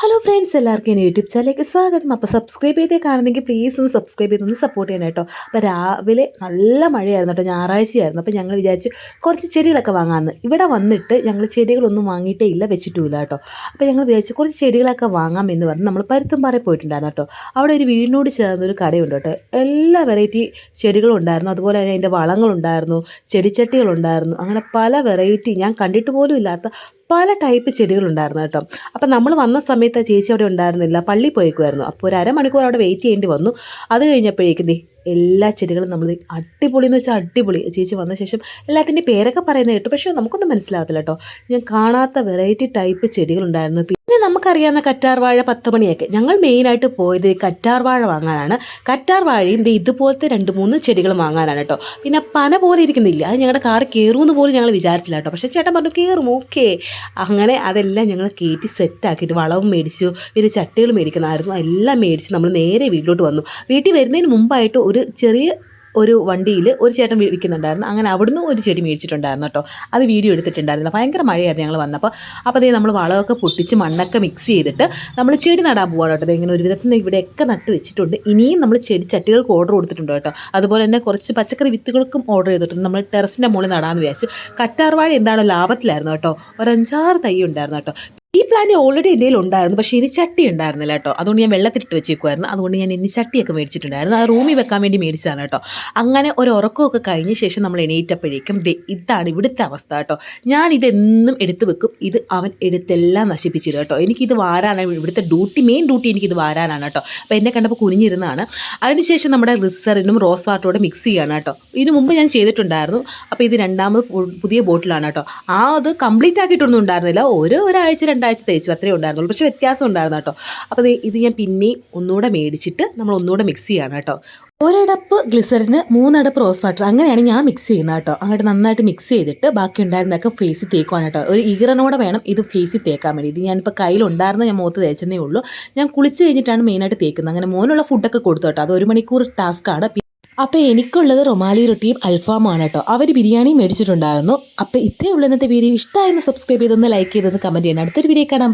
Hello friends എല്ലാവർക്കും എന്റെ YouTube ചാനലിലേക്ക് സ്വാഗതം. അപ്പോൾ സബ്സ്ക്രൈബ് ചെയ്തേ കാണുന്നെങ്കിൽ പ്ലീസ് ഒന്ന് സബ്സ്ക്രൈബ് ചെയ്തൊന്ന് സപ്പോർട്ട് ചെയ്യണം കേട്ടോ. അപ്പോൾ രാവിലെ നല്ല മഴയായിരുന്നു കേട്ടോ ഞായറാഴ്ചയായിരുന്നു. അപ്പോൾ ഞങ്ങൾ വിചാരിച്ചു കുറച്ച് ചെടികളൊക്കെ വാങ്ങാമെന്ന്. ഇവിടെ വന്നിട്ട് ഞങ്ങൾ ചെടികളൊന്നും വാങ്ങിയിട്ടേ ഇല്ല വെച്ചിട്ടുമില്ല കേട്ടോ. അപ്പോൾ ഞങ്ങൾ വിചാരിച്ചു കുറച്ച് ചെടികളൊക്കെ വാങ്ങാം എന്ന് പറഞ്ഞ് നമ്മൾ പരുത്തുംപാറയിൽ പോയിട്ടുണ്ടായിരുന്നു കേട്ടോ. അവിടെ ഒരു വീടിനോട് ചേർന്നൊരു കടയുണ്ട് കേട്ടോ. എല്ലാ വെറൈറ്റി ചെടികളും ഉണ്ടായിരുന്നു. അതുപോലെ തന്നെ അതിന്റെ വളങ്ങളുണ്ടായിരുന്നു ചെടിച്ചട്ടികളുണ്ടായിരുന്നു. അങ്ങനെ പല വെറൈറ്റി ഞാൻ കണ്ടിട്ട് പോലും ഇല്ലാത്ത പല ടൈപ്പ് ചെടികളുണ്ടായിരുന്നു കേട്ടോ. അപ്പം നമ്മൾ വന്ന സമയത്ത് ആ ചേച്ചി അവിടെ ഉണ്ടായിരുന്നില്ല. പള്ളി പോയേക്കുമായിരുന്നു അപ്പോൾ ഒരു അരമണിക്കൂർ അവിടെ വെയിറ്റ് ചെയ്യേണ്ടി വന്നു. അത് കഴിഞ്ഞപ്പോഴേക്കും എല്ലാ ചെടികളും നമ്മൾ അടിപൊളി എന്ന് വെച്ചാൽ അടിപൊളി. ചേച്ചി വന്ന ശേഷം എല്ലാത്തിന്റെ പേരൊക്കെ പറയുന്നത് കേട്ടു. പക്ഷേ നമുക്കൊന്നും മനസ്സിലാവത്തില്ല കേട്ടോ. ഞാൻ കാണാത്ത വെറൈറ്റി ടൈപ്പ് ചെടികളുണ്ടായിരുന്നു. നമുക്കറിയാവുന്ന കറ്റാർ വാഴ പത്ത് മണിയൊക്കെ. ഞങ്ങൾ മെയിനായിട്ട് പോയത് കറ്റാർ വാഴ വാങ്ങാനാണ്. കറ്റാർ വാഴയും ദേ ഇതുപോലത്തെ രണ്ട് മൂന്ന് ചെടികൾ വാങ്ങാനാണ് കേട്ടോ പിന്നെ പന പോലെ ഇരിക്കുന്നില്ല. അത് ഞങ്ങളുടെ കാറ് കയറുമെന്ന് പോലും ഞങ്ങൾ വിചാരിച്ചില്ല കേട്ടോ പക്ഷേ ചേട്ടൻ പറഞ്ഞു കയറും ഓക്കെ അങ്ങനെ അതെല്ലാം ഞങ്ങൾ കയറ്റി സെറ്റാക്കിയിട്ട് വളവും മേടിച്ചു പിന്നെ ചട്ടികൾ മേടിക്കണമായിരുന്നു. എല്ലാം മേടിച്ച് നമ്മൾ നേരെ വീട്ടിലോട്ട് വന്നു. വീട്ടിൽ വരുന്നതിന് മുമ്പായിട്ട് ഒരു ചെറിയ ഒരു വണ്ടിയിൽ ഒരു ചേട്ടൻ വിൽക്കുന്നുണ്ടായിരുന്നു. അങ്ങനെ അവിടുന്ന് ഒരു ചെടി മേടിച്ചിട്ടുണ്ടായിരുന്നു കേട്ടോ. അത് വീഡിയോ എടുത്തിട്ടുണ്ടായിരുന്നു. ഭയങ്കര മഴയായിരുന്നു ഞങ്ങൾ വന്നപ്പോൾ. അപ്പോൾ അതേ നമ്മൾ വളമൊക്കെ പൊട്ടിച്ച് മണ്ണൊക്കെ മിക്സ് ചെയ്തിട്ട് നമ്മൾ ചെടി നടാൻ പോവാണ് കേട്ടോ. ഇങ്ങനെ ഒരു വിധത്തിൽ ഇവിടെയൊക്കെ നട്ട് വെച്ചിട്ടുണ്ട്. ഇനിയും നമ്മൾ ചെടി ചട്ടികൾക്ക് ഓർഡർ കൊടുത്തിട്ടുണ്ട് കേട്ടോ. അതുപോലെ തന്നെ കുറച്ച് പച്ചക്കറി വിത്തുകൾക്കും ഓർഡർ ചെയ്തിട്ടുണ്ട്. നമ്മൾ ടെറസിന്റെ മുകളിൽ നടാമെന്ന് വിചാരിച്ച്. കറ്റാർവാഴ എന്താണ് ലാഭത്തിലായിരുന്നു കേട്ടോ. ഒരു അഞ്ചാറ് തൈ ഉണ്ടായിരുന്നു കേട്ടോ. ഈ പ്ലാന്റ് ഓൾറെഡി എന്റെ ഉണ്ടായിരുന്നു. പക്ഷേ ഇനി ചട്ടി ഉണ്ടായിരുന്നില്ല കേട്ടോ. അതുകൊണ്ട് ഞാൻ വെള്ളത്തിട്ട് വെച്ചേക്കുമായിരുന്നു അതുകൊണ്ട് ഞാൻ ഇനി ചട്ടിയൊക്കെ മേടിച്ചിട്ടുണ്ടായിരുന്നു. ആ റൂമിൽ വെക്കാൻ വേണ്ടി മേടിച്ചതാണ് കേട്ടോ. അങ്ങനെ ഒരു ഉറക്കമൊക്കെ കഴിഞ്ഞ ശേഷം നമ്മൾ എണീറ്റപ്പോഴേക്കും ദേ ഇതാണ് ഇവിടുത്തെ അവസ്ഥ കേട്ടോ. ഞാൻ ഇതെന്നും എടുത്തു വെക്കും. ഇത് അവൻ എടുത്തെല്ലാം നശിപ്പിച്ചിരുന്നു കേട്ടോ. എനിക്കിത് വാരാനാണ് ഇവിടുത്തെ ഡ്യൂട്ടി മെയിൻ ഡ്യൂട്ടി എനിക്കിത് വാരാനാണ് കേട്ടോ. അപ്പോൾ എന്നെ കണ്ടപ്പോൾ കുനിഞ്ഞിരുന്നതാണ്. അതിനുശേഷം നമ്മുടെ റിസറിനും റോസ് വാട്ടറോടെ മിക്സ് ചെയ്യാണ് കേട്ടോ. ഇതിനു മുമ്പ് ഞാൻ ചെയ്തിട്ടുണ്ടായിരുന്നു. അപ്പോൾ ഇത് രണ്ടാമത് പുതിയ ബോട്ടിലാണ് കേട്ടോ. ആ അത് കംപ്ലീറ്റ് ആക്കിയിട്ടൊന്നും ഉണ്ടായിരുന്നില്ല. ഓരോ ഒരാഴ്ച രണ്ടാഴ്ച തേച്ചു അത്രേ ഉണ്ടായിരുന്നുള്ളൂ. പക്ഷേ വ്യത്യാസം ഉണ്ടായിരുന്നു കേട്ടോ. അപ്പോൾ ഇത് ഞാൻ പിന്നെയും ഒന്നുകൂടെ മേടിച്ചിട്ട് നമ്മൾ ഒന്നുകൂടെ മിക്സ് ചെയ്യാണ് കേട്ടോ. ഒരടപ്പ് ഗ്ലിസറിന് മൂന്നടപ്പ് റോസ് വാട്ടർ അങ്ങനെയാണ് ഞാൻ മിക്സ് ചെയ്യുന്നത് കേട്ടോ. അങ്ങോട്ട് നന്നായിട്ട് മിക്സ് ചെയ്തിട്ട് ബാക്കി ഉണ്ടായിരുന്നതൊക്കെ ഫേസിൽ തേക്കുവാണ് കേട്ടോ. ഒരു ഈറനോടെ വേണം ഇത് ഫേസിൽ തേക്കാൻ വേണ്ടി. ഇത് ഞാനിപ്പോൾ കയ്യിലുണ്ടായിരുന്ന ഞാൻ മുഖത്ത് തേച്ചതേ ഉള്ളൂ. ഞാൻ കുളിച്ച് കഴിഞ്ഞിട്ടാണ് മെയിനായിട്ട് തേക്കുന്നത്. അങ്ങനെ മോനുള്ള ഫുഡൊക്കെ കൊടുത്തു കേട്ടോ. അത് ഒരു മണിക്കൂർ ടാസ്ക്കാണ് അപ്പോൾ എനിക്കുള്ളത് റൊമാലി റൊട്ടിയും അൽഫാമാണ് കേട്ടോ. അവർ ബിരിയാണി മേടിച്ചിട്ടുണ്ടായിരുന്നു. അപ്പോൾ ഇത്രയുള്ള ഇന്നത്തെ വീഡിയോ. ഇഷ്ടമായെന്ന് സബ്സ്ക്രൈബ് ചെയ്തൊന്ന് ലൈക്ക് ചെയ്തൊന്ന് കമന്റ് ചെയ്യണം. അടുത്തൊരു വീഡിയോ കാണാം.